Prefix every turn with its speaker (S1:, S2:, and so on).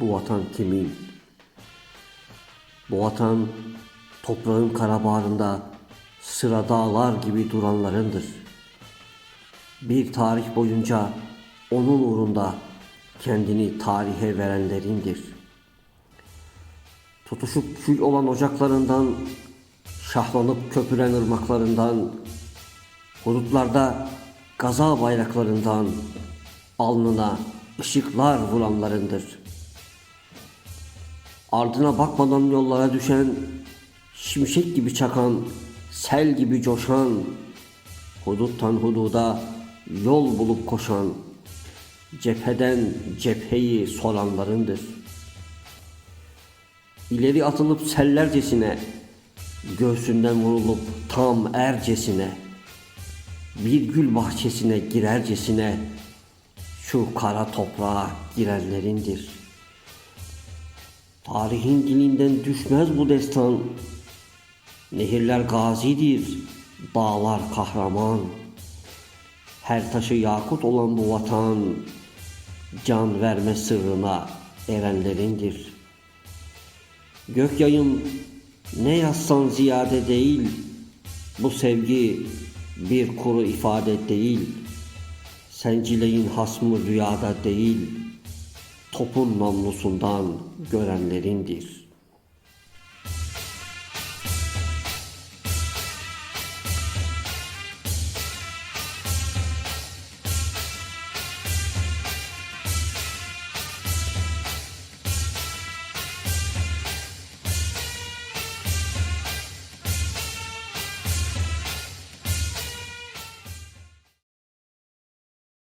S1: Bu vatan kimin? Bu vatan toprağın kara bağrında sıra dağlar gibi duranlarındır. Bir tarih boyunca onun uğrunda kendini tarihe verenlerindir. Tutuşup kül olan ocaklarından, şahlanıp köpüren ırmaklarından, hudutlarda gaza bayraklarından, alnına ışıklar vuranlarındır. Ardına bakmadan yollara düşen, şimşek gibi çakan, sel gibi coşan, huduttan hududa yol bulup koşan, cepheden cepheyi soranlarındır. İleri atılıp sellercesine, göğsünden vurulup tam ercesine, bir gül bahçesine girercesine, şu kara toprağa girenlerindir. Tarihin dilinden düşmez bu destan. Nehirler gazidir, dağlar kahraman. Her taşı yakut olan bu vatan, can verme sırrına erenlerindir. Gök yayın ne yazsan ziyade değil, bu sevgi bir kuru ifade değil. Sencileyin hasmı rüyada değil, topun namlusundan görenlerindir.